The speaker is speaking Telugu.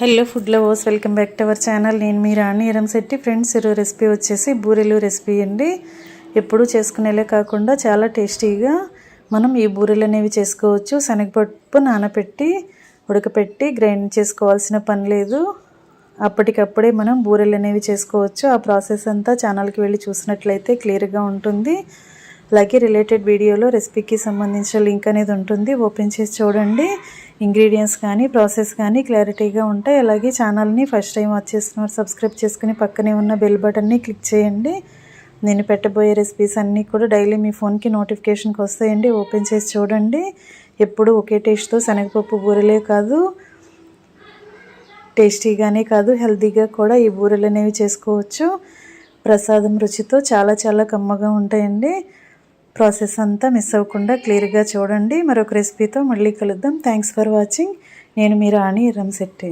Hello food lovers welcome back to our channel. నేను మీ రాణి శెట్టి. ఫ్రెండ్స్ ఈరోజు రెసిపీ వచ్చేసి బూరెలు రెసిపీ అండి. ఎప్పుడూ చేసుకునేలే కాకుండా చాలా టేస్టీగా మనం ఈ బూరెలు అనేవి చేసుకోవచ్చు. శనగపప్పు నానపెట్టి ఉడకపెట్టి గ్రైండ్ చేసుకోవాల్సిన పని లేదు. అప్పటికప్పుడే మనం బూరెలు అనేవి చేసుకోవచ్చు. ఆ ప్రాసెస్ అంతా ఛానల్కి వెళ్ళి చూసినట్లయితే క్లియర్గా ఉంటుంది. అలాగే రిలేటెడ్ వీడియోలో రెసిపీకి సంబంధించిన లింక్ అనేది ఉంటుంది. ఓపెన్ చేసి చూడండి. ఇంగ్రీడియంట్స్ కానీ ప్రాసెస్ కానీ క్లారిటీగా ఉంటాయి. అలాగే ఛానల్ని ఫస్ట్ టైం వచ్చేస్తున్నారు సబ్స్క్రైబ్ చేసుకుని పక్కనే ఉన్న బెల్ బటన్ని క్లిక్ చేయండి. నేను పెట్టబోయే రెసిపీస్ అన్నీ కూడా డైలీ మీ ఫోన్కి నోటిఫికేషన్కి వస్తాయండి. ఓపెన్ చేసి చూడండి. ఎప్పుడు ఒకే టేస్ట్తో శనగపప్పు బూరెలే కాదు. టేస్టీగానే కాదు హెల్తీగా కూడా ఈ బూరెలు అనేవి చేసుకోవచ్చు. ప్రసాదం రుచితో చాలా చాలా కమ్మగా ఉంటాయండి. ప్రాసెస్ అంతా మిస్ అవ్వకుండా క్లియర్గా చూడండి. మరొక రెసిపీతో మళ్ళీ కలుద్దాం. Thanks for watching. నేను మీ రాణి రంశెట్టి